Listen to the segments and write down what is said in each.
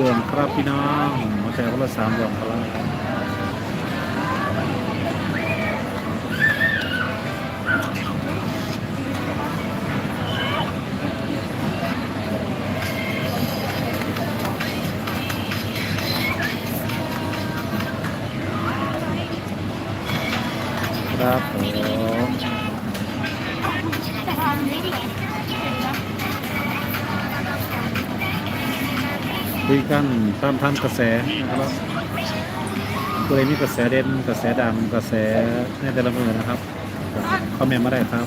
ดวงครับพี่น้องหัวใจคนละสามดวงครับครับผม คุยกันตามทันกระแสนะครับตัวเองมีกระแสเด่นกระแสดังกระแสในแต่ละมือนะครับคอมเมนต์มาได้ครับ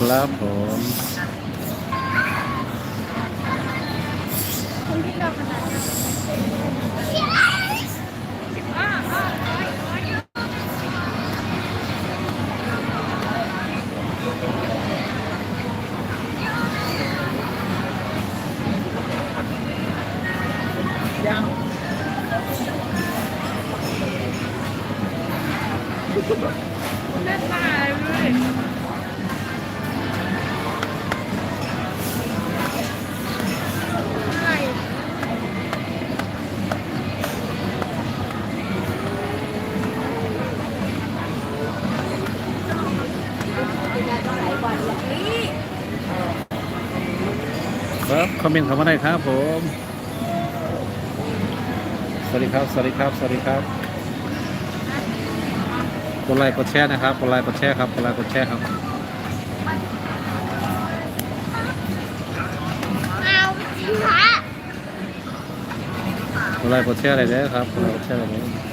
ครับ ครับคอมเมนต์เข้ามาได้ครับผม สวัสดีครับ สวัสดีครับ สวัสดีครับกดไลค์กดแชร์นะครับกดไลค์กดแชร์ครับกดไลค์กดแชร์ครับกดไลค์กดแชร์อะไรเด้อครับกดไลค์กดแชร์อะไรเด้อ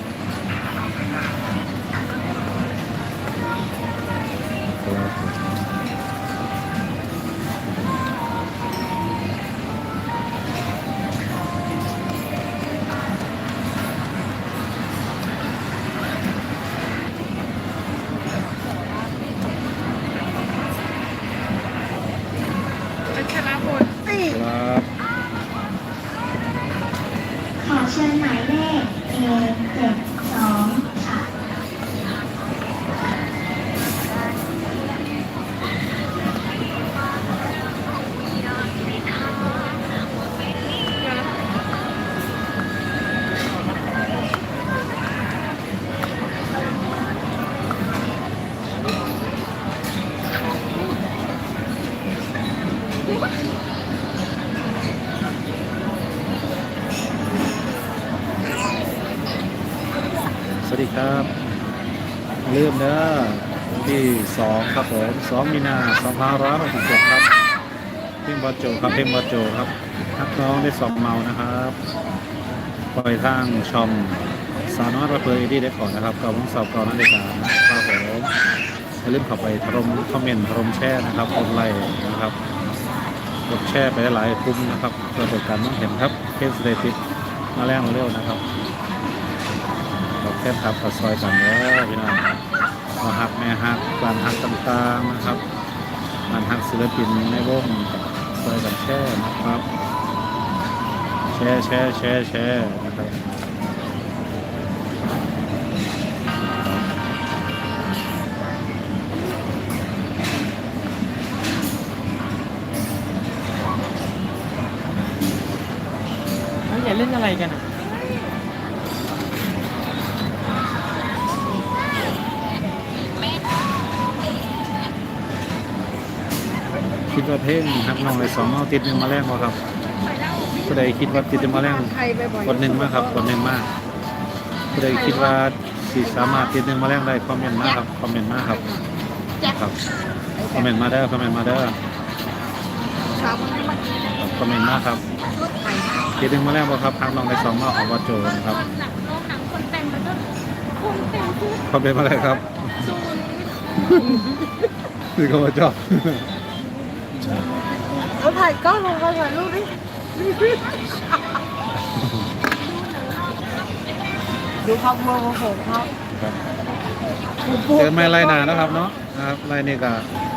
วัสดีครับ เริ่มเด้อที่สองครับผมสองมีนาสองพันร้อยหกสิบเจ็ดครับเพ่งบอโจครับเพ่งบอโจครับนักร้องได้สองเมานะครับปล่อยทางชอมสาวน้อยระเพยดีได้ก่อนนะครับกับวงสอบก่อนนั่นเองครับผมอย่าลืมเข้าไปถล่มคอมเมนต์ถล่มแชร์นะครับกดไลค์นะครับกดแชร์ไปหลายๆกลุ่มนะครับเพื่อเปิดการมองเห็นครับเพจสเตติดมาแรงเร็วนะครับ ขอบแค่ครับกับซอยกันเด้อพี่น้องมาฮักแม่ฮักการฮักต่างๆนะครับการฮักศิลปินในวงซอยกันแช่นะครับแช่แช่แช่แช่นะครับแล้วอย่าเล่นอะไรกันอะ คิดว่าเพลงฮักน้องไอ้สองเอาติดหนึ่งมาแรงบ่ครับผู้ใดคิดว่าติดหนึ่งมาแรงไทยบ่อยกดหนึ่งมากครับกดหนึ่งมากผู้ใดคิดว่าสิสามารถติดหนึ่งมาแรงได้คอมเมนต์มากครับคอมเมนต์มากครับครับคอมเมนต์มาเด้อคอมเมนต์มาเด้อสาวคนนี้เมื่อกี้ครับคอมเมนต์มาครับรถไฟมาคิดถึงมาแล้วบ่ครับทางน้องในสองมาของวัดโจนะครับคนเต็มไปด้วยคนเต็มทุกคอมเมนต์มาเลยครับศูนย์คือเขามาจอบาถ่ายกล้องลงมาถ่ายรูปดิดูความโมโหของเขาครับเจอไม่ไรหนานะครับเนาะนะครับไรนี่ก็